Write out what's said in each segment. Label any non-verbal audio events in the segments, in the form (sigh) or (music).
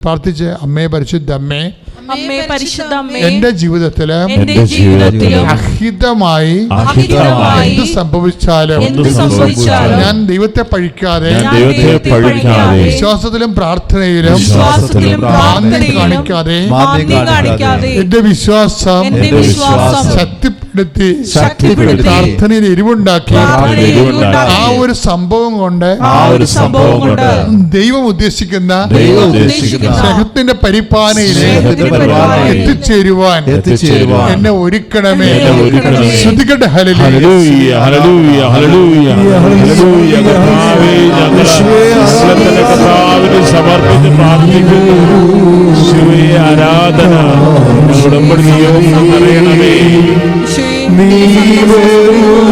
പ്രാർത്ഥിച്ച് അമ്മേ പരിശുദ്ധ അമ്മേ അമ്മേ പരിശുദ്ധ അമ്മേ. എന്റെ ജീവിതത്തിൽ അഹിതമായി അഹിതമായി എന്ത് സംഭവിച്ചാലും ഞാൻ ദൈവത്തെ പഴിക്കാതെ ഞാൻ ദൈവത്തെ പഴിക്കാതെ വിശ്വാസത്തിലും പ്രാർത്ഥനയിലും വിശ്വാസത്തിലും മാന്യം പ്രാർത്ഥനയിലും കാണിക്കാതെ കാണിക്കാതെ എന്റെ വിശ്വാസം ശക്തി വിശ്വാസം ശക്തിപ്പെടുത്തി ശക്തിപ്പെടുത്തി പ്രാർത്ഥനയിൽ എരിവുണ്ടാക്കി ആ ഒരു സംഭവം കൊണ്ട് ആ ഒരു സംഭവം കൊണ്ട് ദൈവം ഉദ്ദേശിക്കുന്ന ദൈവം ഉദ്ദേശിക്കുന്ന സ്നേഹത്തിന്റെ പരിപാലനയിൽ പരിപാലനയിൽ എത്തിച്ചേരുവാൻ എത്തിച്ചേരുവാൻ എന്നെ ഒരുക്കണമേ. ശ്രദ്ധിക്കട്ടെ കർത്താവേ കർത്താവിന് സമർപ്പിച്ച് പ്രാർത്ഥിക്കുന്നു. ആരാധന. ഉടമ്പടി നിയോഗം അറിയണമേ ചെറുപട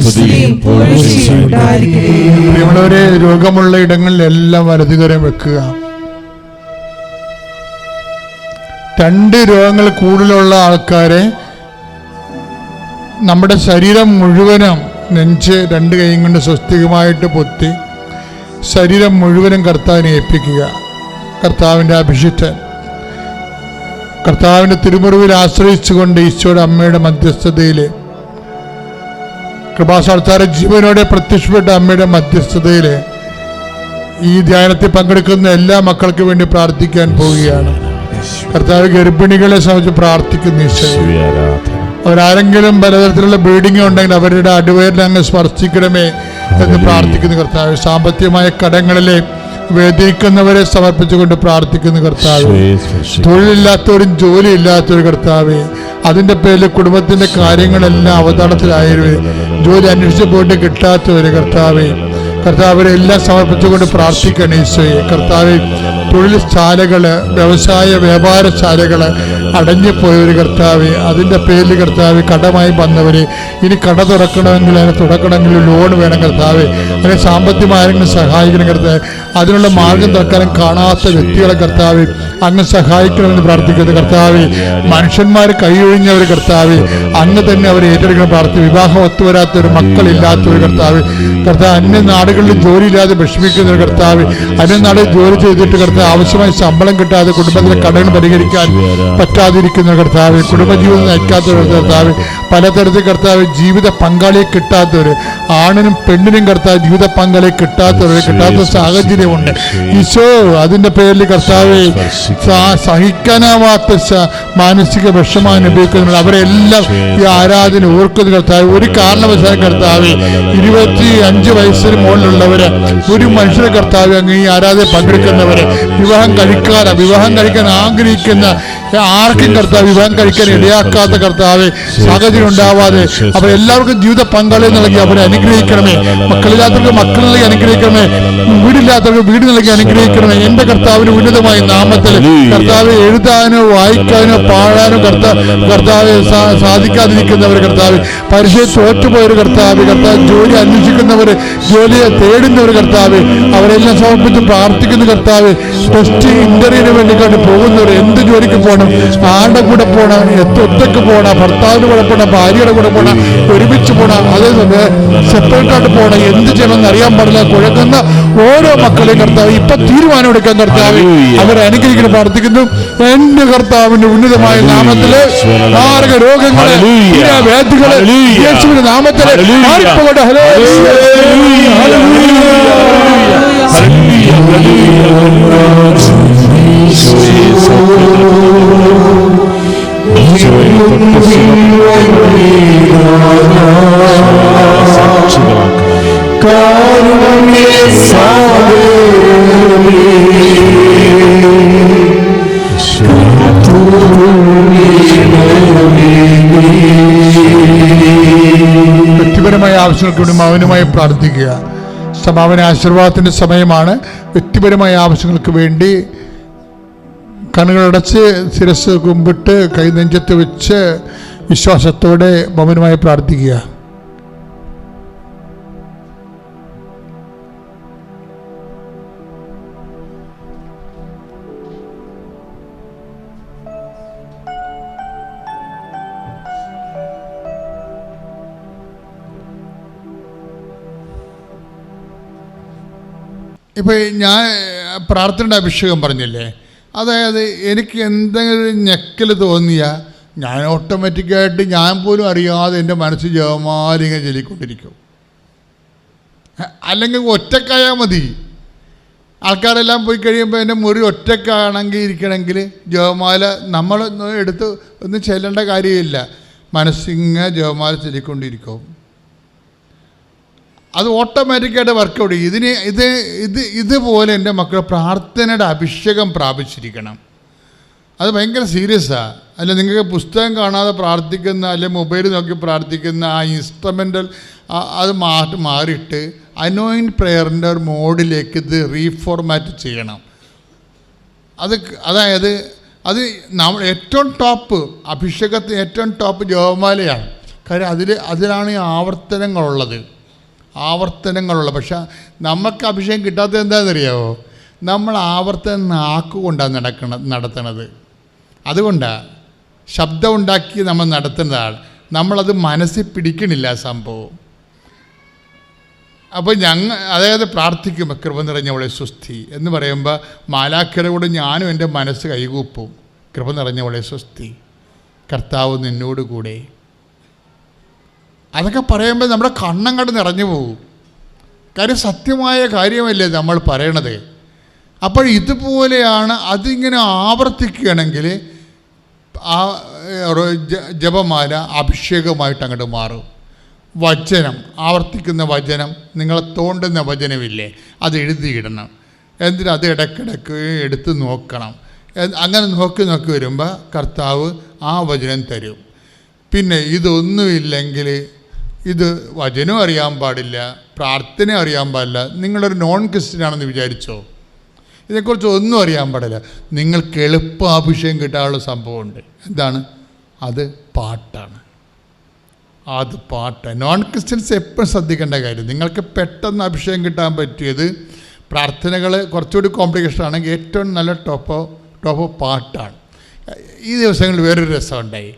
സ്തുതിയും പൂഴ്ചയും പ്രിയമുള്ളവരെ രോഗമുള്ള ഇടങ്ങളിലെല്ലാം വലതുകരം വെക്കുക. രണ്ട് രോഗങ്ങൾ കൂടുതലുള്ള ആൾക്കാരെ നമ്മുടെ ശരീരം മുഴുവനും നെഞ്ച് രണ്ട് കൈയും കൊണ്ട് സ്വസ്തികമായിട്ട് പൊത്തി ശരീരം മുഴുവനും കർത്താവിനെ ഏൽപ്പിക്കുക. കർത്താവിന്റെ അഭിഷിക്തൻ. കർത്താവിന്റെ തിരുമുറിവിൽ ആശ്രയിച്ചുകൊണ്ട് ഈശോയുടെ അമ്മയുടെ മധ്യസ്ഥതയിൽ കൃപാസാൽത്താര ജീവനോടെ പ്രത്യക്ഷപ്പെട്ട അമ്മയുടെ മധ്യസ്ഥതയിൽ ഈ ധ്യാനത്തിൽ പങ്കെടുക്കുന്ന എല്ലാ മക്കൾക്കും വേണ്ടി പ്രാർത്ഥിക്കാൻ പോവുകയാണ്. കർത്താവ് ഗർഭിണികളെ സംബന്ധിച്ച് പ്രാർത്ഥിക്കുന്നു അവരാരെങ്കിലും പലതരത്തിലുള്ള ബ്ലീഡിംഗ് ഉണ്ടെങ്കിൽ അവരുടെ അടിവയറിനെ അങ്ങ് സ്പർശിക്കണമേ എന്ന് പ്രാർത്ഥിക്കുന്നു കർത്താവ്. സാമ്പത്തികമായ കടങ്ങളിലെ വേദിക്കുന്നവരെ സമർപ്പിച്ചുകൊണ്ട് പ്രാർത്ഥിക്കുന്നു കർത്താവ്. തൊഴിലില്ലാത്തവരും ജോലി കർത്താവേ അതിന്റെ പേരിൽ കുടുംബത്തിന്റെ കാര്യങ്ങളെല്ലാം അവതാളത്തിലായവര് ജോലി അന്വേഷിച്ച് പോയിട്ട് കിട്ടാത്തവര് കർത്താവെ കർത്താവരെ എല്ലാം സമർപ്പിച്ചുകൊണ്ട് പ്രാർത്ഥിക്കണം ഈശോയെ. കർത്താവ് തൊഴിൽ ശാലകൾ വ്യവസായ വ്യാപാരശാലകൾ അടഞ്ഞു പോയവര് കർത്താവ്. അതിന്റെ പേരിൽ കർത്താവ് കടമായി വന്നവര് ഇനി കട തുറക്കണമെങ്കിൽ അതിനെ തുറക്കണമെങ്കിൽ ലോൺ വേണം കർത്താവ്. അതിനെ സാമ്പത്തികമായ ആരെങ്കിലും സഹായിക്കണം കർത്താവ്. അതിനുള്ള മാർഗം തുറക്കാനും കാണാത്ത വ്യക്തികളെ കർത്താവ് അങ്ങ് സഹായിക്കണമെന്ന് പ്രാർത്ഥിക്കുന്നത് കർത്താവ്. മനുഷ്യന്മാർ കൈയൊഴിഞ്ഞവർ കർത്താവ് അങ്ങ് തന്നെ അവർ ഏറ്റെടുക്കണം പ്രാർത്ഥി വിവാഹം ഒത്തുവരാത്തവർ മക്കളില്ലാത്തവർ കർത്താവ്. കർത്താവ് അന്യ നാടുകളിൽ ജോലിയില്ലാതെ വിഷമിക്കുന്ന കർത്താവ് അന്യ നാടുകളിൽ ജോലി ചെയ്തിട്ട് കർത്താവ് ആവശ്യമായ ശമ്പളം കിട്ടാതെ കുടുംബത്തിലെ കടകൾ പരിഹരിക്കാൻ പറ്റാതിരിക്കുന്ന കർത്താവ് കുടുംബജീവിതം നയിക്കാത്തവർ കർത്താവ് പലതരത്തിൽ കർത്താവ് ജീവിത പങ്കാളിയെ കിട്ടാത്തവർ ആണിനും പെണ്ണിനും കർത്താവ് ജീവിത പങ്കാളിയെ കിട്ടാത്തവർ കിട്ടാത്ത സാഹചര്യമുണ്ട്. ഈശോ അതിന്റെ പേരിൽ കർത്താവ് സഹിക്കാനാവാത്ത മാനസിക വിഷമം അനുഭവിക്കുന്നുണ്ട് അവരെല്ലാം ഈ ആരാധന ഓർക്കുന്ന കർത്താവ് ഒരു കാരണവശാലും കർത്താവ് ഇരുപത്തി അഞ്ച് വയസ്സിന് മുകളിലുള്ളവര് ഒരു മനുഷ്യ കർത്താവ് അങ്ങ് ഈ ആരാധന പങ്കെടുക്കുന്നവര് വിവാഹം കഴിക്കാതെ വിവാഹം കഴിക്കാൻ ആഗ്രഹിക്കുന്ന ആർക്കും കർത്താവ് വിവാഹം കഴിക്കാൻ ഇടയാക്കാത്ത കർത്താവ് സാഹചര്യം ഉണ്ടാവാതെ അവരെല്ലാവർക്കും ജീവിത പങ്കാളി നൽകി അവരെ അനുഗ്രഹിക്കണമേ. മക്കളില്ലാത്തവർക്ക് മക്കൾ നൽകി അനുഗ്രഹിക്കണമേ. വീടില്ലാത്തവർക്ക് വീട് നൽകി അനുഗ്രഹിക്കണമേ. എന്റെ കർത്താവിന് ഉന്നതമായ നാമത്തിൽ കർത്താവ് എഴുതാനോ വായിക്കാനോ പാടാനോ കർത്താവ് കർത്താവ് സാധിക്കാതിരിക്കുന്നവർ കർത്താവ് പരിശയ തോറ്റുപോയൊരു കർത്താവ് കർത്താവ് ജോലി അന്വേഷിക്കുന്നവർ ജോലിയെ തേടുന്നവർ കർത്താവ് അവരെല്ലാം സമർപ്പിച്ച് പ്രാർത്ഥിക്കുന്ന കർത്താവ് ടെസ്റ്റ് ഇന്റർവ്യൂവിന് വേണ്ടി കണ്ട് പോകുന്നവർ എന്ത് ജോലിക്ക് പോകണം ആരുടെ കൂടെ പോകണം ഒറ്റയ്ക്ക് പോണ ഭർത്താവിന് ഭർത്താവിന്റെ കൂടെ പോണ ഭാര്യയുടെ കൂടെ പോണ ഒരുമിച്ച് പോണ. അതേ സെപ്പറേറ്റ് ആയിട്ട് പോണ. എന്ത് ചെയ്യണമെന്ന് അറിയാൻ പാടില്ല. കുഴക്കുന്ന ഓരോ മക്കളെയും കർത്താവ് ഇപ്പൊ തീരുമാനം എടുക്കാൻ കർത്താവ് അവരെ അനുഗ്രഹിക്കുന്നു പ്രാർത്ഥിക്കുന്നു. എന്റെ കർത്താവിന്റെ ഉന്നതമായ നാമത്തിൽ മാർഗ രോഗങ്ങളെ. വേദികളെ. യേശുവിന്റെ നാമത്തിൽ ഹല്ലേലൂയ. മാറിപ്പോകട്ടെ. ഹലോ വ്യക്തിപരമായ ആവശ്യങ്ങൾക്ക് വേണ്ടി മൗനമായി പ്രാർത്ഥിക്കുക. സമാപന ആശീർവാദത്തിന്റെ സമയമാണ്. വ്യക്തിപരമായ ആവശ്യങ്ങൾക്ക് വേണ്ടി കണ്ണുകളടച്ച് ശിരസ് കുമ്പിട്ട് കൈ നെഞ്ചത്ത് വെച്ച് വിശ്വാസത്തോടെ മൗനമായി പ്രാർത്ഥിക്കുക. ഇപ്പോൾ ഞാൻ പ്രാർത്ഥനയുടെ അഭിഷേകം പറഞ്ഞില്ലേ? അതായത് എനിക്ക് എന്തെങ്കിലും ഞെക്കൽ തോന്നിയാൽ ഞാൻ ഓട്ടോമാറ്റിക്കായിട്ട് ഞാൻ പോലും അറിയാതെ എന്റെ മനസ്സ് ജവമാലിങ്ങനെ ചൊല്ലിക്കൊണ്ടിരിക്കും. അല്ലെങ്കിൽ ഒറ്റക്കായാൽ മതി. ആൾക്കാരെല്ലാം പോയി കഴിയുമ്പോൾ എന്റെ മുറി ഒറ്റക്കാണെങ്കിൽ ഇരിക്കണമെങ്കിൽ ജവമാല നമ്മൾ എടുത്ത് ഒന്നും ചെല്ലേണ്ട കാര്യമില്ല. മനസ്സിങ്ങനെ ജവമാല ചൊല്ലിക്കൊണ്ടിരിക്കും. അത് ഓട്ടോമാറ്റിക്കായിട്ട് വർക്കൗട്ട് ചെയ്യും ഇതിന് ഇത് ഇത് ഇതുപോലെ എന്റെ മക്കൾ പ്രാർത്ഥനയുടെ അഭിഷേകം പ്രാപിച്ചിരിക്കണം. അത് ഭയങ്കര സീരിയസാണ് അല്ല നിങ്ങൾക്ക് പുസ്തകം കാണാതെ പ്രാർത്ഥിക്കുന്ന അല്ലെ മൊബൈൽ നോക്കി പ്രാർത്ഥിക്കുന്ന ആ ഇൻസ്ട്രമെന്റൽ അത് മാറ്റി മാറിയിട്ട് അനോയിൻ പ്രെയറിന്റെ ഒരു മോഡിലേക്ക് ഇത് റീഫോർമാറ്റ് ചെയ്യണം. അത് അതായത് അത് നമ്മൾ ഏറ്റവും ടോപ്പ് അഭിഷേകത്തിന് ഏറ്റവും ടോപ്പ് ജോമാലയാണ് കാര്യം അതിൽ അതിലാണ് ഈ ആവർത്തനങ്ങളുള്ളത്. ആവർത്തനങ്ങളുള്ള പക്ഷെ നമുക്ക് അഭിഷേകം കിട്ടാത്തത് എന്താണെന്നറിയാമോ നമ്മൾ ആവർത്തനം ആക്കുകൊണ്ടാണ് നടക്കണ നടത്തണത്. അതുകൊണ്ടാണ് ശബ്ദം ഉണ്ടാക്കി നമ്മൾ നടത്തുന്നതാണ്. നമ്മളത് മനസ്സിൽ പിടിക്കണില്ല സംഭവം. അപ്പോൾ ഞങ്ങൾ അതായത് പ്രാർത്ഥിക്കും കൃപ നിറഞ്ഞവളെ സ്വസ്തി എന്ന് പറയുമ്പോൾ മാലാഖരോട് ഞാനും എന്റെ മനസ്സ് കൈകൂപ്പും. കൃപ നിറഞ്ഞവളെ സ്വസ്തി. കർത്താവ് നിന്നോട് കൂടെ അതൊക്കെ പറയുമ്പോൾ നമ്മുടെ കണ്ണങ്ങട് നിറഞ്ഞു പോകും. കാര്യം സത്യമായ കാര്യമല്ലേ നമ്മൾ പറയണത്? അപ്പോൾ ഇതുപോലെയാണ് അതിങ്ങനെ ആവർത്തിക്കുകയാണെങ്കിൽ ആ ജപമാല അഭിഷേകമായിട്ട് അങ്ങോട്ട് മാറും. വചനം ആവർത്തിക്കുന്ന വചനം നിങ്ങളെ തോണ്ടുന്ന വചനമില്ലേ അത് എഴുതിയിടണം. എന്തിനും അത് ഇടയ്ക്കിടയ്ക്ക് എടുത്ത് നോക്കണം. അങ്ങനെ നോക്കി നോക്കി വരുമ്പോൾ കർത്താവ് ആ വചനം തരും. പിന്നെ ഇതൊന്നുമില്ലെങ്കിൽ ഇത് വചനം അറിയാൻ പാടില്ല പ്രാർത്ഥന അറിയാൻ പാടില്ല. നിങ്ങളൊരു നോൺ ക്രിസ്ത്യൻ ആണെന്ന് വിചാരിച്ചോ? ഇതിനെക്കുറിച്ച് ഒന്നും അറിയാൻ പാടില്ല. നിങ്ങൾക്ക് എളുപ്പ അഭിഷേകം കിട്ടാനുള്ള സംഭവമുണ്ട്. എന്താണ്? അത് പാട്ടാണ്. അത് പാട്ട് നോൺ ക്രിസ്ത്യൻസ് എപ്പോഴും ശ്രദ്ധിക്കേണ്ട കാര്യം നിങ്ങൾക്ക് പെട്ടെന്ന് അഭിഷേകം കിട്ടാൻ പറ്റിയത് പ്രാർത്ഥനകൾ കുറച്ചുകൂടി കോംപ്ലിക്കേഷൻ ആണെങ്കിൽ ഏറ്റവും നല്ല ടോപ്പോ ടോപ്പോ പാട്ടാണ്. ഈ ദിവസങ്ങളിൽ വേറൊരു രസമുണ്ടായി.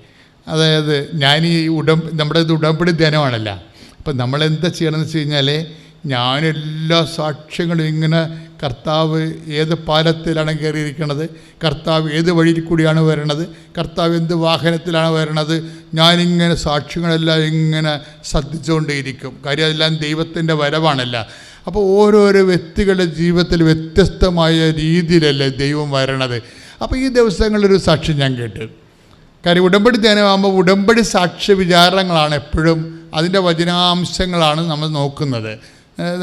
അതായത് ഞാൻ ഈ ഉട നമ്മുടെ ഇത് ഉടമ്പടി ധ്യാനമാണല്ല. അപ്പം നമ്മൾ എന്താ ചെയ്യണമെന്ന് വെച്ച് കഴിഞ്ഞാൽ ഞാനെല്ലാ സാക്ഷ്യങ്ങളും ഇങ്ങനെ കർത്താവ് ഏത് പാലത്തിലാണ് കയറിയിരിക്കണത് കർത്താവ് ഏത് വഴിയിൽ കൂടിയാണ് വരണത് കർത്താവ് എന്ത് വാഹനത്തിലാണ് വരണത് ഞാനിങ്ങനെ സാക്ഷ്യങ്ങളെല്ലാം ഇങ്ങനെ ശ്രദ്ധിച്ചുകൊണ്ടേയിരിക്കും. കാര്യം അതെല്ലാം ദൈവത്തിന്റെ വരവാണല്ല. അപ്പോൾ ഓരോരോ വ്യക്തികളുടെ ജീവിതത്തിൽ വ്യത്യസ്തമായ രീതിയിലല്ലേ ദൈവം വരണത്. അപ്പോൾ ഈ ദിവസങ്ങളിലൊരു സാക്ഷ്യം ഞാൻ കേട്ടു. കാര്യം ഉടമ്പടി ധ്യാനമാകുമ്പോൾ ഉടമ്പടി സാക്ഷ്യ വിചാരങ്ങളാണ് എപ്പോഴും അതിന്റെ വചനാംശങ്ങളാണ് നമ്മൾ നോക്കുന്നത്.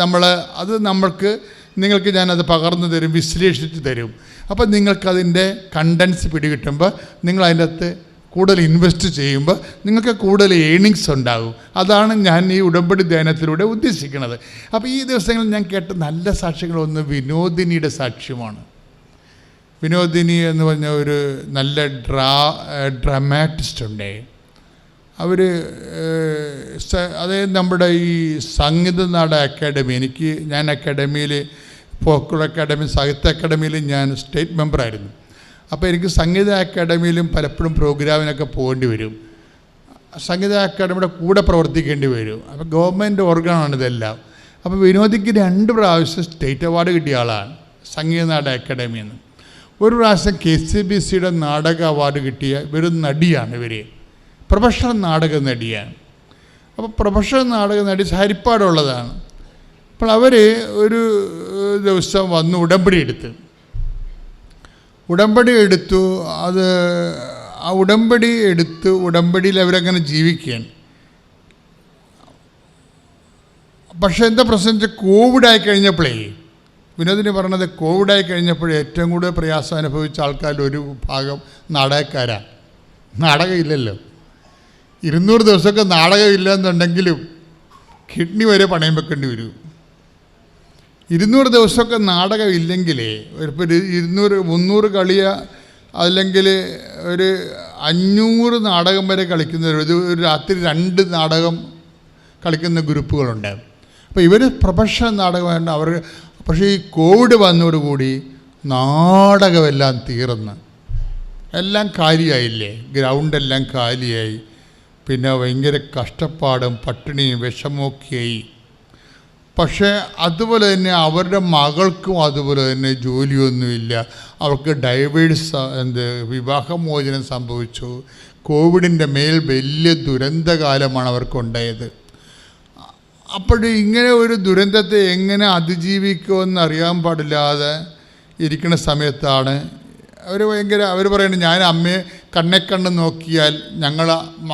നമ്മൾ അത് നമ്മൾക്ക് നിങ്ങൾക്ക് ഞാനത് പകർന്നു തരും വിശ്ലേഷിച്ച് തരും. അപ്പോൾ നിങ്ങൾക്കതിന്റെ കണ്ടൻസ് പിടികിട്ടുമ്പോൾ നിങ്ങൾ അതിന്റെ അകത്ത് കൂടുതൽ ഇൻവെസ്റ്റ് ചെയ്യുമ്പോൾ നിങ്ങൾക്ക് കൂടുതൽ ഏണിങ്സ് ഉണ്ടാകും. അതാണ് ഞാൻ ഈ ഉടമ്പടി ധ്യാനത്തിലൂടെ ഉദ്ദേശിക്കുന്നത്. അപ്പോൾ ഈ ദിവസങ്ങളിൽ ഞാൻ കേട്ട നല്ല സാക്ഷ്യങ്ങളൊന്ന് വിനോദിനിയുടെ സാക്ഷ്യമാണ്. വിനോദിനി എന്ന് പറഞ്ഞ ഒരു നല്ല ഡ്രാ ഡ്രമാറ്റിസ്റ്റ് ഉണ്ട്. അവർ അതായത് നമ്മുടെ ഈ സംഗീത നാട അക്കാഡമി എനിക്ക് ഞാൻ അക്കാഡമിയിൽ ഫോക്കുലർ അക്കാഡമി സാഹിത്യ അക്കാഡമിയിൽ ഞാൻ സ്റ്റേറ്റ് മെമ്പറായിരുന്നു അപ്പോൾ എനിക്ക് സംഗീത അക്കാഡമിയിലും പലപ്പോഴും പ്രോഗ്രാമിനൊക്കെ പോകേണ്ടി വരും. സംഗീത അക്കാഡമിയുടെ കൂടെ പ്രവർത്തിക്കേണ്ടി വരും. അപ്പോൾ ഗവൺമെന്റ് ഓർഗനാണ് ഇതെല്ലാം. അപ്പോൾ വിനോദിക്ക് രണ്ട് പ്രാവശ്യം സ്റ്റേറ്റ് അവാർഡ് കിട്ടിയ ആളാണ് സംഗീത നാട അക്കാഡമിയിൽ ഒരു പ്രാവശ്യം കെ സി ബി സിയുടെ നാടക അവാർഡ് കിട്ടിയ ഒരു നടിയാണ് ഇവർ പ്രൊഫഷണൽ നാടക നടിയാണ്. അപ്പോൾ പ്രൊഫഷണൽ നാടക നടി ഹരിപ്പാടുള്ളതാണ്. അപ്പോൾ അവർ ഒരു ദിവസം വന്ന് ഉടമ്പടി എടുത്ത്. ഉടമ്പടി എടുത്തു അത് ആ ഉടമ്പടി എടുത്ത് ഉടമ്പടിയിൽ അവരങ്ങനെ ജീവിക്കുകയാണ്. പക്ഷേ എന്താ പ്രശ്നം വെച്ചാൽ കോവിഡായി കഴിഞ്ഞപ്പോഴേ വിനോദിന് പറഞ്ഞത് കോവിഡായി കഴിഞ്ഞപ്പോൾ ഏറ്റവും കൂടുതൽ പ്രയാസം അനുഭവിച്ച ആൾക്കാരിൽ ഒരു ഭാഗം നാടകക്കാരാണ് നാടകമില്ലല്ലോ. ഇരുന്നൂറ് ദിവസമൊക്കെ നാടകമില്ല എന്നുണ്ടെങ്കിലും കിഡ്നി വരെ പണയം വെക്കേണ്ടി വരും. ഇരുന്നൂറ് ദിവസമൊക്കെ നാടകമില്ലെങ്കിലേ ഒരു ഇരുന്നൂറ് മുന്നൂറ് കളിയ അല്ലെങ്കിൽ ഒരു അഞ്ഞൂറ് നാടകം വരെ കളിക്കുന്ന ഒരു രാത്രി രണ്ട് നാടകം കളിക്കുന്ന ഗ്രൂപ്പുകളുണ്ട്. അപ്പോൾ ഇവർ പ്രൊഫഷണൽ നാടകമായിട്ട് അവർ പക്ഷേ ഈ കോവിഡ് വന്നതോടുകൂടി നാടകമെല്ലാം തീർന്ന്. എല്ലാം കാലിയായില്ലേ? ഗ്രൗണ്ടെല്ലാം കാലിയായി. പിന്നെ ഭയങ്കര കഷ്ടപ്പാടും പട്ടിണിയും വിഷമമൊക്കെയായി പക്ഷേ അതുപോലെ തന്നെ അവരുടെ മകൾക്കും അതുപോലെ തന്നെ ജോലിയൊന്നുമില്ല. അവർക്ക് ഡൈവേഴ്സ് എന്ത് വിവാഹമോചനം സംഭവിച്ചു. കോവിഡിന്റെ മേൽ വലിയ ദുരന്തകാലമാണ് അവർക്കുണ്ടായത്. അപ്പോൾ ഇങ്ങനെ ഒരു ദുരന്തത്തെ എങ്ങനെ അതിജീവിക്കുമെന്ന് അറിയാൻ പാടില്ലാതെ ഇരിക്കുന്ന സമയത്താണ് അവർ ഭയങ്കര അവർ പറയുന്നത് ഞാൻ അമ്മയെ കണ്ണെ കണ്ണ് നോക്കിയാൽ ഞങ്ങൾ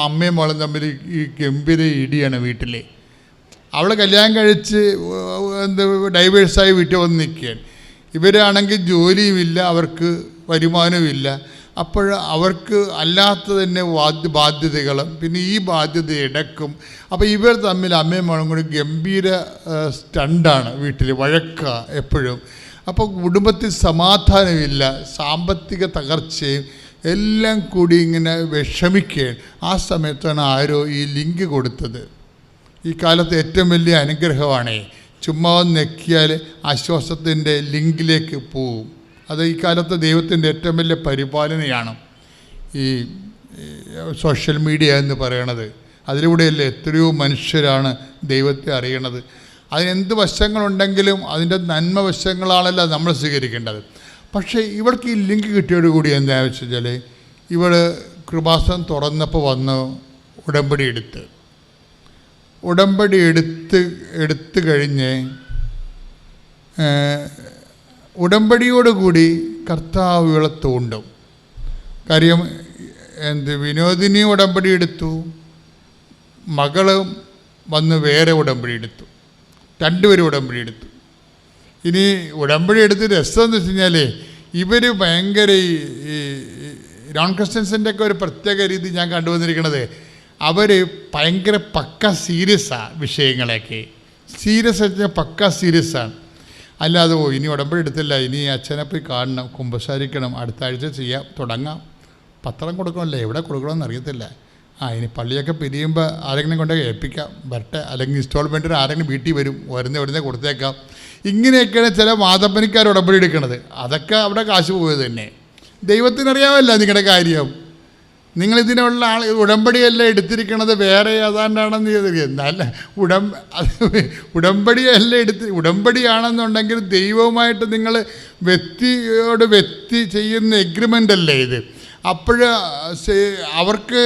അമ്മയും മോളും തമ്മിൽ ഈ ഗംഭീര ഇടിയാണ് വീട്ടിൽ. അവൾ കല്യാണം കഴിച്ച് എന്ത് ഡൈവേഴ്സായി വീട്ടിൽ വന്ന് നിൽക്കുകയാണ്. ഇവരാണെങ്കിൽ ജോലിയുമില്ല അവർക്ക് വരുമാനവുമില്ല. അപ്പോൾ അവർക്ക് അല്ലാത്ത തന്നെ ബാധ്യ ബാധ്യതകളും പിന്നെ ഈ ബാധ്യത ഇടക്കും. അപ്പോൾ ഇവർ തമ്മിൽ അമ്മയും മകളും കൂടി ഗംഭീര സ്റ്റണ്ടാണ് വീട്ടിൽ വഴക്ക എപ്പോഴും. അപ്പോൾ കുടുംബത്തിൽ സമാധാനമില്ല സാമ്പത്തിക തകർച്ചയും എല്ലാം കൂടി ഇങ്ങനെ വിഷമിക്കുകയാണ്. ആ സമയത്താണ് ആരോ ഈ ലിങ്ക് കൊടുത്തത്. ഈ കാലത്ത് ഏറ്റവും വലിയ അനുഗ്രഹമാണേ. ചുമ്മാ ഞെക്കിയാൽ ആശ്വാസത്തിന്റെ ലിങ്കിലേക്ക് പോവും. അത് ഈ കാലത്ത് ദൈവത്തിന്റെ ഏറ്റവും വലിയ പരിപാലനയാണ് ഈ സോഷ്യൽ മീഡിയ എന്ന് പറയണത്. അതിലൂടെയല്ലേ എത്രയോ മനുഷ്യരാണ് ദൈവത്തെ അറിയണത്. അതിനെന്ത് വശങ്ങളുണ്ടെങ്കിലും അതിന്റെ നന്മ വശങ്ങളാണല്ലോ നമ്മൾ സ്വീകരിക്കേണ്ടത്. പക്ഷേ ഇവർക്ക് ഈ ലിങ്ക് കിട്ടിയോടുകൂടി എന്താണെന്ന് വെച്ചാൽ ഇവൾ കൃപാസനം തുറന്നപ്പോൾ വന്ന് ഉടമ്പടി എടുത്ത്. ഉടമ്പടി എടുത്ത് എടുത്തു കഴിഞ്ഞ് ഉടമ്പടിയോടുകൂടി കർത്താവ് ഇവളെ കാര്യം എന്ത് വിനോദിനി ഉടമ്പടി എടുത്തു. മകളും വന്ന് വേറെ ഉടമ്പടി എടുത്തു. രണ്ടുപേരും ഉടമ്പടി എടുത്തു. ഇനി ഉടമ്പടി എടുത്ത് രസം എന്ന് വെച്ച് കഴിഞ്ഞാൽ ഇവർ ഭയങ്കര ഈ ഈ നോൺ ക്രിസ്ത്യൻസിന്റെ ഒക്കെ ഒരു പ്രത്യേക രീതി ഞാൻ കണ്ടുവന്നിരിക്കുന്നത് അവർ ഭയങ്കര പക്ക സീരിയസാണ് വിഷയങ്ങളൊക്കെ. സീരിയസ് വെച്ചാൽ പക്ക സീരിയസാണ്. അല്ലാതെ ഓ ഇനി ഉടമ്പടി എടുത്തില്ല. ഇനി അച്ഛനെ പോയി കാണണം കുമ്പസാരിക്കണം. അടുത്ത ആഴ്ച ചെയ്യാം തുടങ്ങാം. പത്രം കൊടുക്കണമല്ലേ? എവിടെ കൊടുക്കണമെന്ന് അറിയത്തില്ല. ആ ഇനി പള്ളിയൊക്കെ പിരിയുമ്പോൾ ആരെങ്കിലും കൊണ്ട് ഏൽപ്പിക്കാം. വരട്ടെ. അല്ലെങ്കിൽ ഇൻസ്റ്റാൾമെന്റിന് ആരെങ്കിലും വീട്ടിൽ വരും. വരുന്ന വരുന്ന കൊടുത്തേക്കാം. ഇങ്ങനെയൊക്കെയാണ് ചില മാതപ്പനിക്കാർ ഉടമ്പടി എടുക്കുന്നത് അതൊക്കെ അവിടെ കാശ് പോയത് തന്നെ. ദൈവത്തിനറിയാമല്ല നിങ്ങളുടെ കാര്യം. നിങ്ങൾ ഇതിനുള്ള ആൾ ഉടമ്പടിയല്ല എടുത്തിരിക്കണത്? വേറെ ഏതാണ്ടാണെന്ന് ചെയ്തത് എന്നാൽ ഉടം ഉടമ്പടിയല്ല എടുത്ത് ഉടമ്പടിയാണെന്നുണ്ടെങ്കിൽ ദൈവവുമായിട്ട് നിങ്ങൾ വ്യക്തിയോട് വ്യക്തി ചെയ്യുന്ന എഗ്രിമെന്റ് അല്ലേ ഇത് അപ്പോൾ അവർക്ക്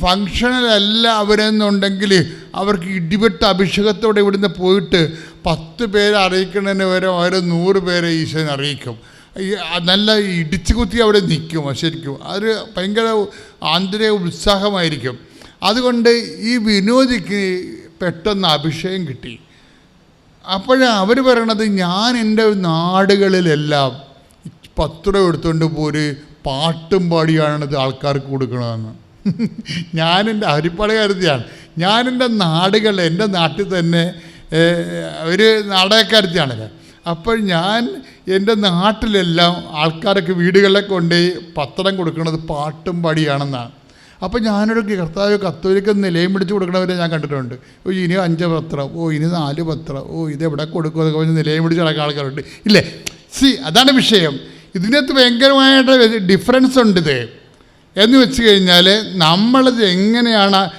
ഫങ്ഷനലല്ല അവരെന്നുണ്ടെങ്കിൽ അവർക്ക് ഇടിപെട്ട അഭിഷേകത്തോടെ ഇവിടുന്ന് പോയിട്ട് പത്ത് പേരെ അറിയിക്കുന്നതിന് വരെ അവർ നൂറ് പേരെ ഈശോനെ അറിയിക്കും. നല്ല ഇടിച്ചു കുത്തി അവിടെ നിൽക്കും ശരിക്കും. അതൊരു ഭയങ്കര ആന്തരിക ഉത്സാഹമായിരിക്കും. അതുകൊണ്ട് ഈ വിനോദിക്ക് പെട്ടെന്ന് അഭിഷേകം കിട്ടി. അപ്പോഴേ അവർ പറയണത് ഞാൻ എന്റെ നാടുകളിലെല്ലാം പത്രം എടുത്തുകൊണ്ട് പോര് പാട്ടും പാടിയാണ് ഇത് ആൾക്കാർക്ക് കൊടുക്കണമെന്ന് (laughs) ഞാൻ എന്റെ കരുതിയാണ് ഞാൻ എന്റെ നാടുകൾ എന്റെ നാട്ടിൽ തന്നെ ഒരു നാടകക്കാരത്തിയാണല്ലോ അപ്പോൾ ഞാൻ എന്റെ നാട്ടിലെല്ലാം ആൾക്കാരൊക്കെ വീടുകളിലെ കൊണ്ടുപോയി പത്രം കൊടുക്കുന്നത് പാട്ടും പാടിയാണെന്നാണ്. അപ്പോൾ ഞാനൊരു കർത്താവ് കത്തോലിക്ക നിലയും പിടിച്ച് കൊടുക്കണവരെ ഞാൻ കണ്ടിട്ടുണ്ട്. ഓ ഇനി അഞ്ച് പത്രം ഓ ഇനി നാല് പത്രം ഓ ഇത് എവിടെ കൊടുക്കും എന്നൊക്കെ പറഞ്ഞ് നിലയും പിടിച്ച് നടക്കുന്ന ആൾക്കാരുണ്ട്. ഇല്ലേ? സി അതാണ് വിഷയം. ഇതിനകത്ത് ഭയങ്കരമായിട്ട് ഡിഫറൻസ് ഉണ്ട് ഇത് എന്ന് വെച്ച് കഴിഞ്ഞാൽ നമ്മളത് എങ്ങനെയാണ്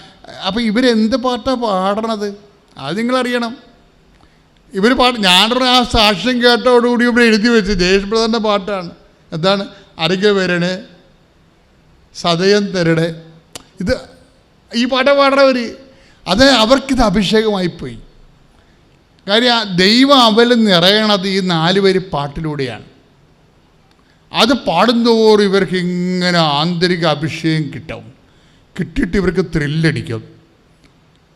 അപ്പോൾ ഇവരെന്ത് പാട്ടാണ് പാടണത്? അത് നിങ്ങളറിയണം. ഇവർ പാട്ട് ഞാനൊരു ആ സാക്ഷ്യം കേട്ടോടുകൂടി ഇവിടെ എഴുതി വെച്ച് ജയേഷ്പ്രധാന്റെ പാട്ടാണ്. എന്താണ്? അരക്ക വരണേ സതയം തരണേ. ഇത് ഈ പാട്ട പാടണവർ അത് അവർക്കിത് അഭിഷേകമായിപ്പോയി. കാര്യം ദൈവം അവൽ നിറയണത് ഈ നാല് പേര് പാട്ടിലൂടെയാണ്. അത് പാടുന്തോറും ഇവർക്ക് ഇങ്ങനെ ആന്തരിക അഭിഷേകം കിട്ടും. കിട്ടിയിട്ട് ഇവർക്ക് ത്രില്ലടിക്കും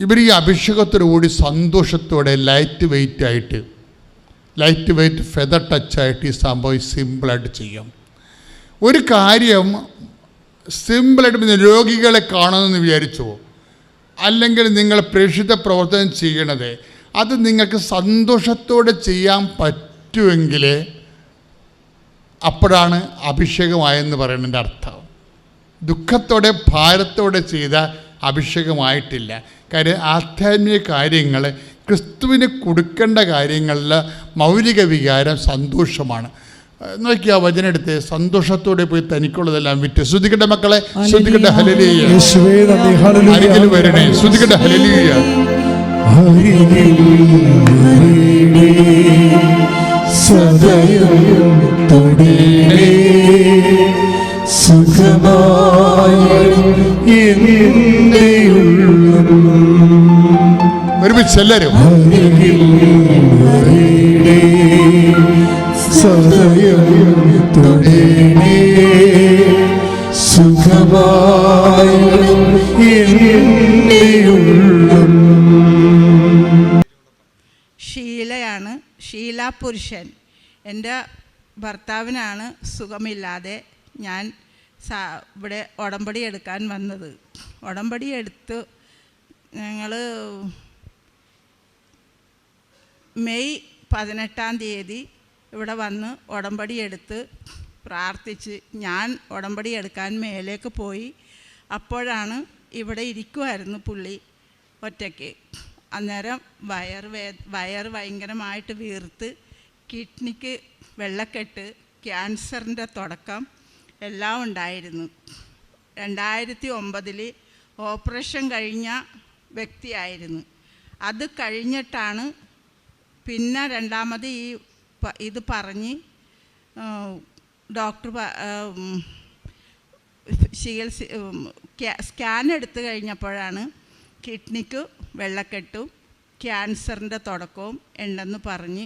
ഇവർ ഈ അഭിഷേകത്തോടുകൂടി സന്തോഷത്തോടെ ലൈറ്റ് വെയിറ്റ് ആയിട്ട് ലൈറ്റ് വെയിറ്റ് ഫെദർ ടച്ചായിട്ട് ഈ സംഭവം സിമ്പിളായിട്ട് ചെയ്യാം. ഒരു കാര്യം സിമ്പിളായിട്ട് രോഗികളെ കാണുമെന്ന് വിചാരിച്ചു? അല്ലെങ്കിൽ നിങ്ങൾ പ്രേക്ഷിത പ്രവർത്തനം ചെയ്യണത് അത് നിങ്ങൾക്ക് സന്തോഷത്തോടെ ചെയ്യാൻ പറ്റുമെങ്കിൽ അപ്പോഴാണ് അഭിഷേകമായെന്ന് പറയുന്നതിന്റെ അർത്ഥം. ദുഃഖത്തോടെ ഭാരത്തോടെ ചെയ്ത അഭിഷേകമായിട്ടില്ല. കാര്യം ആധ്യാത്മിക കാര്യങ്ങൾ ക്രിസ്തുവിന് കൊടുക്കേണ്ട കാര്യങ്ങളിൽ മൗലിക വികാരം സന്തോഷമാണ്. നോക്കിയാ വചനം എടുത്ത് സന്തോഷത്തോടെ പോയി തനിക്കുള്ളതെല്ലാം വിറ്റ്. ശ്രുതിക്കട്ടെ മക്കളെ? ശ്രുതിക്കട്ടെ ഹലലിയ വരണേ? ശ്രുതിക്കട്ടെ ഹലലിയ സുഖമായി ഒരുമിച്ച് എല്ലാവരും ഷീലയാണ് ഷീല പുരുഷൻ എന്റെ ഭർത്താവിനാണ് സുഖമില്ലാതെ ഞാൻ ഇവിടെ ഉടമ്പടി എടുക്കാൻ വന്നത്. ഉടമ്പടി എടുത്ത് ഞങ്ങൾ മെയ് പതിനെട്ടാം തീയതി ഇവിടെ വന്ന് ഉടമ്പടി എടുത്ത് പ്രാർത്ഥിച്ച് ഞാൻ ഉടമ്പടി എടുക്കാൻ മേലേക്ക് പോയി. അപ്പോഴാണ് ഇവിടെ ഇരിക്കുമായിരുന്നു പുള്ളി ഒറ്റയ്ക്ക്. അന്നേരം വയർ വേ വയർ ഭയങ്കരമായിട്ട് വീർത്ത് കിഡ്നിക്ക് വെള്ളക്കെട്ട് ക്യാൻസറിന്റെ തുടക്കം എല്ലാം ഉണ്ടായിരുന്നു. രണ്ടായിരത്തി ഒമ്പതിൽ ഓപ്പറേഷൻ കഴിഞ്ഞ വ്യക്തിയായിരുന്നു. അത് കഴിഞ്ഞിട്ടാണ് പിന്നെ രണ്ടാമത് ഈ ഇത് പറഞ്ഞ് ഡോക്ടർ ചികിത്സ സ്കാൻ എടുത്തു കഴിഞ്ഞപ്പോഴാണ് കിഡ്നിക്ക് വെള്ളക്കെട്ടും ക്യാൻസറിന്റെ തുടക്കവും ഉണ്ടെന്ന് പറഞ്ഞ്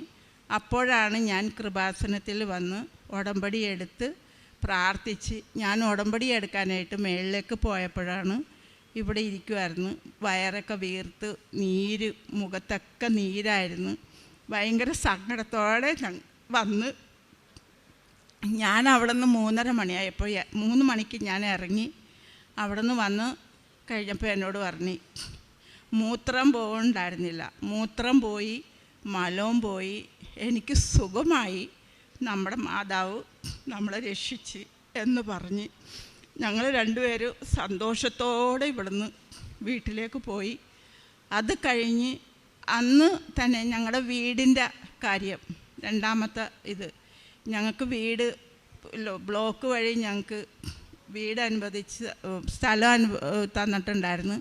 അപ്പോഴാണ് ഞാൻ കൃപാസനത്തിൽ വന്ന് ഉടമ്പടി എടുത്ത് പ്രാർത്ഥിച്ച് ഞാൻ ഉടമ്പടി എടുക്കാനായിട്ട് മേളിലേക്ക് പോയപ്പോഴാണ് ഇവിടെ ഇരിക്കുമായിരുന്നു വയറൊക്കെ വീർത്ത് നീര് മുഖത്തൊക്കെ നീരായിരുന്നു. ഭയങ്കര സങ്കടത്തോടെ വന്ന്. ഞാൻ അവിടെ നിന്ന് മൂന്നര മണിയായപ്പോൾ മൂന്ന് മണിക്ക് ഞാൻ ഇറങ്ങി. അവിടെ നിന്ന് വന്ന് കഴിഞ്ഞപ്പോൾ എന്നോട് പറഞ്ഞു മൂത്രം പോകണ്ടായിരുന്നില്ല മൂത്രം പോയി മലവും പോയി. എനിക്ക് സുഖമായി. നമ്മുടെ മാതാവ് നമ്മളെ രക്ഷിച്ച് എന്ന് പറഞ്ഞ് ഞങ്ങൾ രണ്ടുപേരും സന്തോഷത്തോടെ ഇവിടുന്ന് വീട്ടിലേക്ക് പോയി. അത് കഴിഞ്ഞ് അന്ന് തന്നെ ഞങ്ങളുടെ വീടിന്റെ കാര്യം രണ്ടാമത്തെ ഇത്. ഞങ്ങൾക്ക് വീട് ബ്ലോക്ക് വഴി ഞങ്ങൾക്ക് വീട് അനുവദിച്ച് സ്ഥലം അനു തന്നിട്ടുണ്ടായിരുന്നു.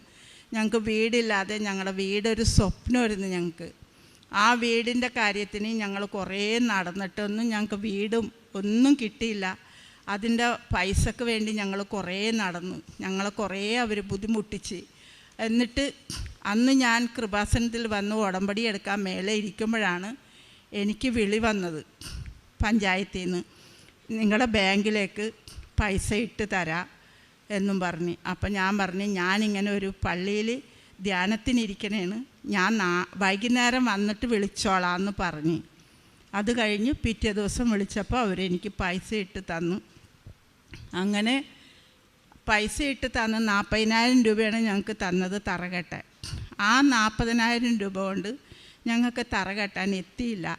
ഞങ്ങൾക്ക് വീടില്ലാതെ ഞങ്ങളുടെ വീടൊരു സ്വപ്നമായിരുന്നു ഞങ്ങൾക്ക് ആ വീടിന്റെ കാര്യത്തിന് ഞങ്ങൾ കുറേ നടന്നിട്ടൊന്നും ഞങ്ങൾക്ക് വീടും ഒന്നും കിട്ടിയില്ല. അതിന്റെ പൈസക്ക് വേണ്ടി ഞങ്ങൾ കുറേ നടന്നു. ഞങ്ങളെ കുറേ അവർ ബുദ്ധിമുട്ടിച്ച്. എന്നിട്ട് അന്ന് ഞാൻ കൃപാസനത്തിൽ വന്ന് ഉടമ്പടി എടുക്കാൻ മേലെ ഇരിക്കുമ്പോഴാണ് എനിക്ക് വിളി വന്നത് പഞ്ചായത്തിൽ നിന്ന് നിങ്ങളുടെ ബാങ്കിലേക്ക് പൈസ ഇട്ട് തരാം എന്നും പറഞ്ഞ്. അപ്പം ഞാൻ പറഞ്ഞു ഞാനിങ്ങനെ ഒരു പള്ളിയിൽ ധ്യാനത്തിനിരിക്കണേന്ന് ഞാൻ നാ വൈകുന്നേരം വന്നിട്ട് വിളിച്ചോളാം എന്ന് പറഞ്ഞ്. അത് കഴിഞ്ഞ് പിറ്റേ ദിവസം വിളിച്ചപ്പോൾ അവരെനിക്ക് പൈസ ഇട്ട് തന്നു. അങ്ങനെ പൈസ ഇട്ട് തന്ന് നാൽപ്പതിനായിരം രൂപയാണ് ഞങ്ങൾക്ക് തന്നത് തറ കെട്ടാൻ ആ നാൽപ്പതിനായിരം രൂപ കൊണ്ട് ഞങ്ങൾക്ക് തറ കെട്ടാൻ എത്തിയില്ല.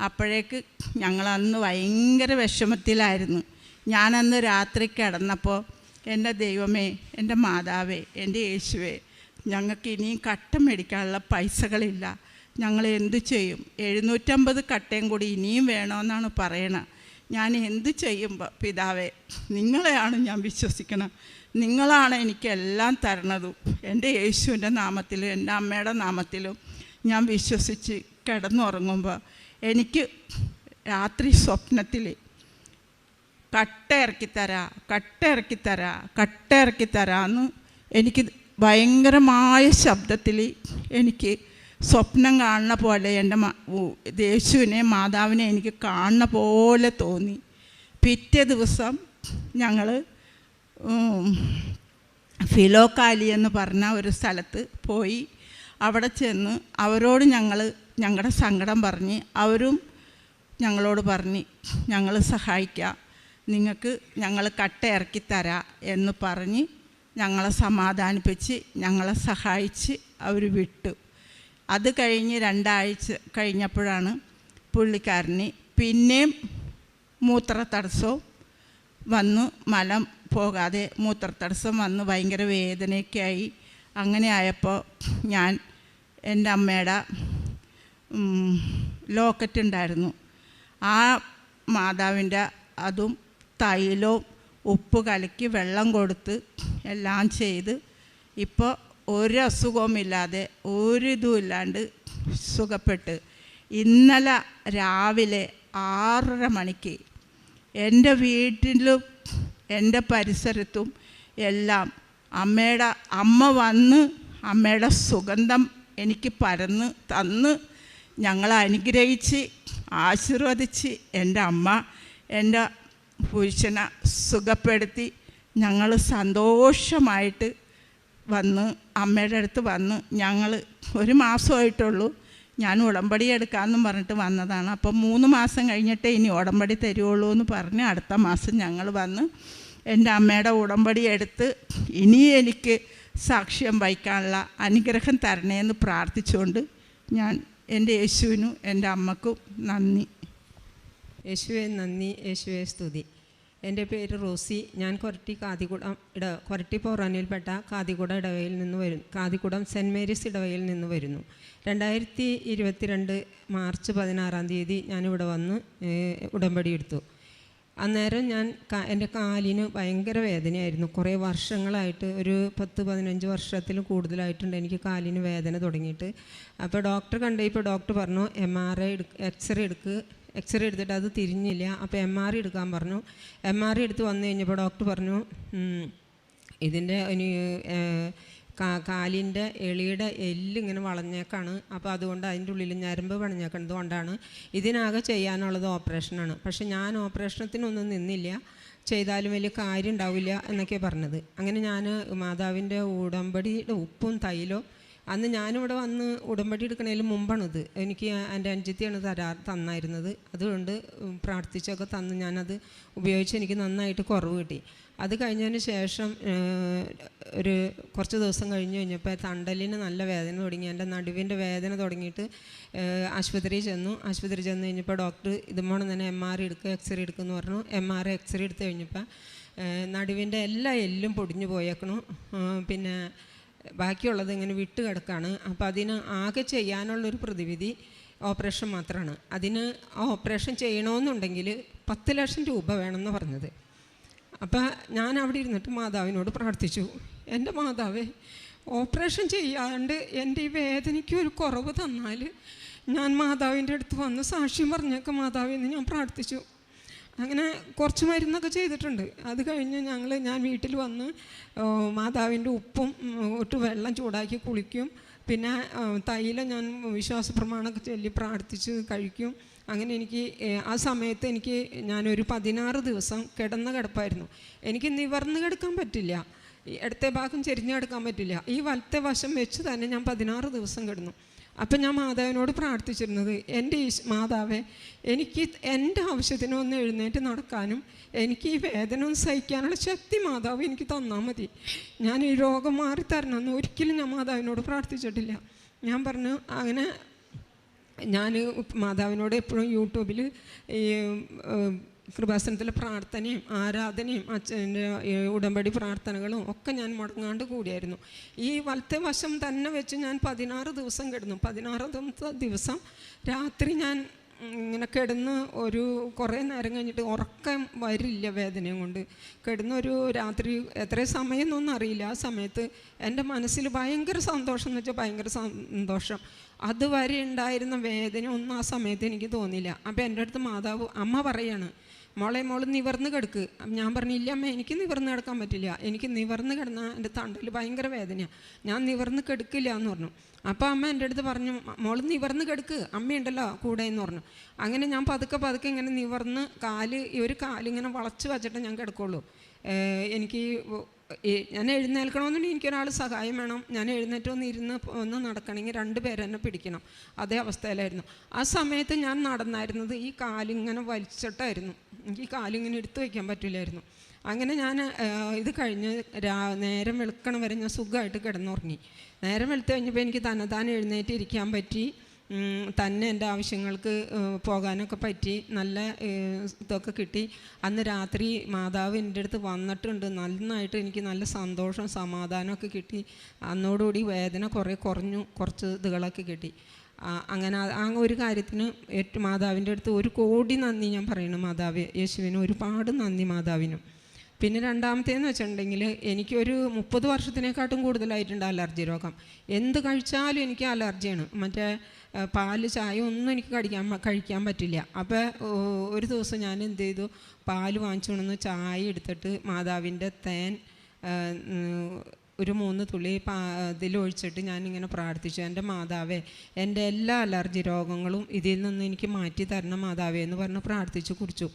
അപ്പോഴേക്ക് ഞങ്ങളന്ന് ഭയങ്കര വിഷമത്തിലായിരുന്നു. ഞാനന്ന് രാത്രി കിടന്നപ്പോൾ എന്റെ ദൈവമേ എന്റെ മാതാവേ എന്റെ യേശുവേ ഞങ്ങൾക്ക് ഇനിയും കട്ട മേടിക്കാനുള്ള പൈസകളില്ല. ഞങ്ങൾ എന്തു ചെയ്യും? എഴുന്നൂറ്റമ്പത് കട്ടയും കൂടി ഇനിയും വേണമെന്നാണ് പറയണത് ഞാൻ എന്ത് ചെയ്യും പിതാവേ നിങ്ങളെയാണ് ഞാൻ വിശ്വസിക്കണം. നിങ്ങളാണ് എനിക്ക് എല്ലാം തരണതും. എന്റെ യേശുവിന്റെ നാമത്തിലും എന്റെ അമ്മയുടെ നാമത്തിലും ഞാൻ വിശ്വസിച്ച് കിടന്നുറങ്ങുമ്പോൾ എനിക്ക് രാത്രി സ്വപ്നത്തിൽ കട്ട ഇറക്കിത്തരാ കട്ട ഇറക്കിത്തരാ കട്ട ഇറക്കിത്തരാന്ന് എനിക്ക് ഭയങ്കരമായ ശബ്ദത്തിൽ എനിക്ക് സ്വപ്നം കാണുന്ന പോലെ എന്റെ യേശുവിനെ മാതാവിനെ എനിക്ക് കാണുന്ന പോലെ തോന്നി. പിറ്റേ ദിവസം ഞങ്ങൾ ഫിലോക്കാലി എന്ന് പറഞ്ഞ ഒരു സ്ഥലത്ത് പോയി അവിടെ ചെന്ന് അവരോട് ഞങ്ങൾ ഞങ്ങളുടെ സങ്കടം പറഞ്ഞ് അവരും ഞങ്ങളോട് പറഞ്ഞ് ഞങ്ങൾ സഹായിക്കാം നിങ്ങൾക്ക് ഞങ്ങൾ കട്ട ഇറക്കി എന്ന് പറഞ്ഞ് ഞങ്ങളെ സമാധാനിപ്പിച്ച് ഞങ്ങളെ സഹായിച്ച് അവർ വിട്ടു. അത് കഴിഞ്ഞ് രണ്ടാഴ്ച കഴിഞ്ഞപ്പോഴാണ് പുള്ളിക്കാരന് പിന്നെയും മൂത്ര തടസ്സവും വന്നു മലം പോകാതെ മൂത്രത്തടസ്സം വന്ന് ഭയങ്കര വേദനയൊക്കെയായി. അങ്ങനെ ആയപ്പോൾ ഞാൻ എന്റെ അമ്മയുടെ ലോക്കറ്റ് ഉണ്ടായിരുന്നു. ആ മാതാവിന്റെ അതും തൈലവും ഉപ്പ് കലക്കി വെള്ളം കൊടുത്ത് എല്ലാം ചെയ്ത് ഇപ്പോൾ ഒരു അസുഖവുമില്ലാതെ ഒരു ഇതും ഇല്ലാണ്ട് സുഖപ്പെട്ട്. ഇന്നലെ രാവിലെ ആറര മണിക്ക് എന്റെ വീട്ടിലും എന്റെ പരിസരത്തും എല്ലാം അമ്മയുടെ അമ്മ വന്ന് അമ്മയുടെ സുഗന്ധം എനിക്ക് പരന്ന് തന്ന് ഞങ്ങളെ അനുഗ്രഹിച്ച് ആശീർവദിച്ച് എന്റെ അമ്മ എന്റെ പുരുഷനെ സുഖപ്പെടുത്തി ഞങ്ങൾ സന്തോഷമായിട്ട് വന്ന് അമ്മയുടെ അടുത്ത് വന്ന് ഞങ്ങൾ ഒരു മാസമായിട്ടുള്ളൂ ഞാൻ ഉടമ്പടി എടുക്കാമെന്നും പറഞ്ഞിട്ട് വന്നതാണ്. അപ്പം മൂന്ന് മാസം കഴിഞ്ഞിട്ടേ ഇനി ഉടമ്പടി തരുള്ളൂ എന്ന് പറഞ്ഞ് അടുത്ത മാസം ഞങ്ങൾ വന്ന് എന്റെ അമ്മയുടെ ഉടമ്പടി എടുത്ത് ഇനി എനിക്ക് സാക്ഷ്യം വഹിക്കാനുള്ള അനുഗ്രഹം തരണേന്ന് പ്രാർത്ഥിച്ചുകൊണ്ട് ഞാൻ എന്റെ യേശുവിനും എന്റെ അമ്മക്കും നന്ദി. യേശുവെ നന്ദി യേശുവെ സ്തുതി. എന്റെ പേര് റോസി. ഞാൻ കൊരട്ടി കാതികുടം ഇട കൊരട്ടി പോറാനിൽപ്പെട്ട കാതികുടം ഇടവയിൽ നിന്ന് വരും കാതികുടം സെന്റ് മേരീസ് ഇടവയിൽ നിന്ന് വരുന്നു. രണ്ടായിരത്തി ഇരുപത്തിരണ്ട് മാർച്ച് പതിനാറാം തീയതി ഞാനിവിടെ വന്ന് ഉടമ്പടി എടുത്തു. അന്നേരം ഞാൻ എന്റെ കാലിന് ഭയങ്കര വേദനയായിരുന്നു. കുറേ വർഷങ്ങളായിട്ട് ഒരു പത്ത് പതിനഞ്ച് വർഷത്തിൽ കൂടുതലായിട്ടുണ്ട് എനിക്ക് കാലിന് വേദന തുടങ്ങിയിട്ട്. അപ്പോൾ ഡോക്ടർ കണ്ടപ്പോൾ ഡോക്ടർ പറഞ്ഞു എം ആർ ഐ എടുക്ക് എക്സ്റേ എടുക്ക്. എക്സ്റേ എടുത്തിട്ട് അത് തിരിഞ്ഞില്ല. അപ്പോൾ എം ആർ ഐ എടുക്കാൻ പറഞ്ഞു. എം ആർ ഐ എടുത്ത് വന്നു കഴിഞ്ഞപ്പോൾ ഡോക്ടർ പറഞ്ഞു "ഉം, ഇതിന്റെ ഇനി കാലിന്റെ എളിയുടെ എല്ലിങ്ങനെ വളഞ്ഞേക്കാണ്. അപ്പോൾ അതുകൊണ്ട് അതിന്റെ ഉള്ളിൽ ഞരമ്പ് പണിഞ്ഞേക്കുന്നത് കൊണ്ടാണ്. ഇതിനാകെ ചെയ്യാനുള്ളത് ഓപ്പറേഷനാണ് പക്ഷെ ഞാൻ ഓപ്പറേഷനത്തിനൊന്നും നിന്നില്ല. ചെയ്താലും വലിയ കാര്യം ഉണ്ടാവില്ല എന്നൊക്കെ പറഞ്ഞത്. അങ്ങനെ ഞാൻ മാതാവിന്റെ ഉടമ്പടിയുടെ ഉപ്പും തൈലവും അന്ന് ഞാനിവിടെ വന്ന് ഉടമ്പടി എടുക്കണതിന് മുമ്പാണിത്. എനിക്ക് എന്റെ അനുജത്തിയാണ് തരാ തന്നായിരുന്നത്. അതുകൊണ്ട് പ്രാർത്ഥിച്ചൊക്കെ തന്ന് ഞാനത് ഉപയോഗിച്ച് എനിക്ക് നന്നായിട്ട് കുറവ് കിട്ടി. അത് കഴിഞ്ഞതിന് ശേഷം ഒരു കുറച്ച് ദിവസം കഴിഞ്ഞ് കഴിഞ്ഞപ്പോൾ തണ്ടലിന് നല്ല വേദന തുടങ്ങി. എന്റെ നടുവിന്റെ വേദന തുടങ്ങിയിട്ട് ആശുപത്രിയിൽ ചെന്നു. ആശുപത്രി ചെന്ന് കഴിഞ്ഞപ്പോൾ ഡോക്ടർ ഇതുമോണം തന്നെ എം ആർ എടുക്കുക എക്സ്റേ എടുക്കുമെന്ന് പറഞ്ഞു. എം ആർ എക്സ്റേ എടുത്ത് കഴിഞ്ഞപ്പോൾ നടുവിന്റെ എല്ലാ എല്ലും പൊടിഞ്ഞു പോയേക്കണു. പിന്നെ ബാക്കിയുള്ളത് ഇങ്ങനെ വിട്ട് കിടക്കുകയാണ് അപ്പോൾ അതിന് ആകെ ചെയ്യാനുള്ളൊരു പ്രതിവിധി ഓപ്പറേഷൻ മാത്രമാണ് അതിന് ഓപ്പറേഷൻ ചെയ്യണമെന്നുണ്ടെങ്കിൽ പത്ത് ലക്ഷം രൂപ വേണമെന്ന് പറഞ്ഞത്. അപ്പം ഞാൻ അവിടെ ഇരുന്നിട്ട് മാതാവിനോട് പ്രാർത്ഥിച്ചു. എന്റെ മാതാവേ ഓപ്പറേഷൻ ചെയ്യാണ്ട് എന്റെ ഈ വേദനയ്ക്ക് ഒരു കുറവ് തന്നാൽ ഞാൻ മാതാവിന്റെ അടുത്ത് വന്ന് സാക്ഷ്യം പറഞ്ഞേക്കാം മാതാവിന്ന് ഞാൻ പ്രാർത്ഥിച്ചു. അങ്ങനെ കുറച്ച് മരുന്നൊക്കെ ചെയ്തിട്ടുണ്ട്. അത് കഴിഞ്ഞ് ഞങ്ങൾ ഞാൻ വീട്ടിൽ വന്ന് മാതാവിന്റെ ഉപ്പും ഒട്ട് വെള്ളം ചൂടാക്കി കുളിക്കും. പിന്നെ തൈലം ഞാൻ വിശ്വാസ പ്രമാണമൊക്കെ ചൊല്ലി പ്രാർത്ഥിച്ച് കഴിക്കും. അങ്ങനെ എനിക്ക് ആ സമയത്ത് എനിക്ക് ഞാനൊരു പതിനാറ് ദിവസം കിടന്ന കിടപ്പായിരുന്നു. എനിക്ക് നിവർന്ന് കിടക്കാൻ പറ്റില്ല. ഇടത്തെ ഭാഗം ചെരിഞ്ഞ് കിടക്കാൻ പറ്റില്ല. ഈ വലത്തെ വശം വെച്ച് തന്നെ ഞാൻ പതിനാറ് ദിവസം കിടന്നു. അപ്പം ഞാൻ മാതാവിനോട് പ്രാർത്ഥിച്ചിരുന്നത് എന്റെ ഈ മാതാവേ എനിക്ക് എന്റെ ആവശ്യത്തിന് ഒന്ന് എഴുന്നേറ്റ് നടക്കാനും എനിക്ക് ഈ വേദന ഒന്ന് സഹിക്കാനുള്ള ശക്തി മാതാവ് എനിക്ക് തന്നാൽ മതി. ഞാൻ ഈ രോഗം മാറി തരണമെന്ന് ഒരിക്കലും ഞാൻ മാതാവിനോട് പ്രാർത്ഥിച്ചിട്ടില്ല. ഞാൻ പറഞ്ഞു അങ്ങനെ ഞാൻ മാതാവിനോട് എപ്പോഴും യൂട്യൂബിൽ ഈ കൃപാസനത്തിലെ പ്രാർത്ഥനയും ആരാധനയും അച്ഛന്റെ ഉടമ്പടി പ്രാർത്ഥനകളും ഒക്കെ ഞാൻ മുടങ്ങാണ്ട് കൂടിയായിരുന്നു. ഈ വലത്തെ വശം തന്നെ വെച്ച് ഞാൻ പതിനാറ് ദിവസം കിടന്നു. പതിനാറാമത്തെ ദിവസം രാത്രി ഞാൻ ഇങ്ങനെ കിടന്ന് ഒരു കുറേ നേരം കഴിഞ്ഞിട്ട് ഉറക്കം വരില്ല വേദനയും കൊണ്ട്. കിടന്നൊരു രാത്രി എത്ര സമയം എന്നൊന്നും അറിയില്ല. ആ സമയത്ത് എന്റെ മനസ്സിൽ ഭയങ്കര സന്തോഷം എന്ന് വെച്ചാൽ ഭയങ്കര സന്തോഷം. അതുവരെ ഉണ്ടായിരുന്ന വേദന ഒന്നും ആ സമയത്ത് എനിക്ക് തോന്നിയില്ല. അപ്പോൾ എന്റെ അടുത്ത് മാതാവ് അമ്മ പറയാണ് മോളെ മോൾ നിവർന്ന് കിടക്ക്. ഞാൻ പറഞ്ഞില്ല അമ്മ എനിക്ക് നിവർന്ന് കിടക്കാൻ പറ്റില്ല. എനിക്ക് നിവർന്ന് കിടന്നാൽ എന്റെ തണ്ടൽ ഭയങ്കര വേദനയാണ് ഞാൻ നിവർന്ന് കിടക്കില്ല എന്ന് പറഞ്ഞു. അപ്പോൾ അമ്മ എന്റെ അടുത്ത് പറഞ്ഞു മോൾ നിവർന്ന് കിടക്ക്. അമ്മയുണ്ടല്ലോ കൂടെ എന്ന് പറഞ്ഞു. അങ്ങനെ ഞാൻ പതുക്കെ പതുക്കെ ഇങ്ങനെ നിവർന്ന് കാൽ ഈ ഒരു കാലിങ്ങനെ വളച്ച് വച്ചിട്ട് ഞാൻ കിടക്കുള്ളൂ. എനിക്ക് ഞാൻ എഴുന്നേൽക്കണമെന്നുണ്ടെങ്കിൽ എനിക്കൊരാൾ സഹായം വേണം. ഞാൻ എഴുന്നേറ്റ് ഒന്ന് ഇരുന്ന് ഒന്ന് നടക്കണമെങ്കിൽ രണ്ട് പേരെന്നെ പിടിക്കണം. അതേ അവസ്ഥയിലായിരുന്നു. ആ സമയത്ത് ഞാൻ നടന്നായിരുന്നത് ഈ കാലിങ്ങനെ വലിച്ചിട്ടായിരുന്നു. എനിക്ക് ഈ കാലിങ്ങനെ എടുത്തു വയ്ക്കാൻ പറ്റില്ലായിരുന്നു. അങ്ങനെ ഞാൻ ഇത് കഴിഞ്ഞ് രാ നേരം വെളുക്കണം വരെ ഞാൻ സുഖമായിട്ട് കിടന്നുറങ്ങി. നേരം വെളുത്ത് കഴിഞ്ഞപ്പോൾ എനിക്ക് തന്നെത്താൻ എഴുന്നേറ്റ് ഇരിക്കാൻ പറ്റി. തന്നെ എന്റെ ആവശ്യങ്ങൾക്ക് പോകാനൊക്കെ പറ്റി. നല്ല ഇതൊക്കെ കിട്ടി. അന്ന് രാത്രി മാതാവ് എന്റെ അടുത്ത് വന്നിട്ടുണ്ട്. നന്നായിട്ട് എനിക്ക് നല്ല സന്തോഷം സമാധാനമൊക്കെ കിട്ടി. അന്നോടുകൂടി വേദന കുറേ കുറഞ്ഞു. കുറച്ച് ഇതുകളൊക്കെ കിട്ടി. അങ്ങനെ ആ- ഒരു കാര്യത്തിന് ഏറ്റവും മാതാവിന്റെ അടുത്ത് ഒരു കോടി നന്ദി ഞാൻ പറയുന്നു മാതാവ്. യേശുവിന് ഒരുപാട് നന്ദി മാതാവിനും. പിന്നെ രണ്ടാമത്തേന്ന് വെച്ചിട്ടുണ്ടെങ്കിൽ എനിക്കൊരു മുപ്പത് വർഷത്തിനെക്കാട്ടും കൂടുതലായിട്ടുണ്ട് അലർജി രോഗം. എന്ത് കഴിച്ചാലും എനിക്ക് അലർജിയാണ്. മറ്റേ പാൽ ചായ ഒന്നും എനിക്ക് കടിക്കാൻ കഴിക്കാൻ പറ്റില്ല. അപ്പോൾ ഒരു ദിവസം ഞാൻ എന്ത് ചെയ്തു? പാൽ വാങ്ങിച്ചു കൊണ്ടുവന്ന് ചായ എടുത്തിട്ട് മാതാവിന്റെ തേൻ ഒരു മൂന്ന് തുള്ളി പാ ഇതിലൊഴിച്ചിട്ട് ഞാനിങ്ങനെ പ്രാർത്ഥിച്ചു. എന്റെ മാതാവേ എന്റെ എല്ലാ അലർജി രോഗങ്ങളും ഇതിൽ നിന്ന് എനിക്ക് മാറ്റി തരണം മാതാവേ എന്ന് പറഞ്ഞ് പ്രാർത്ഥിച്ചു കുടിച്ചു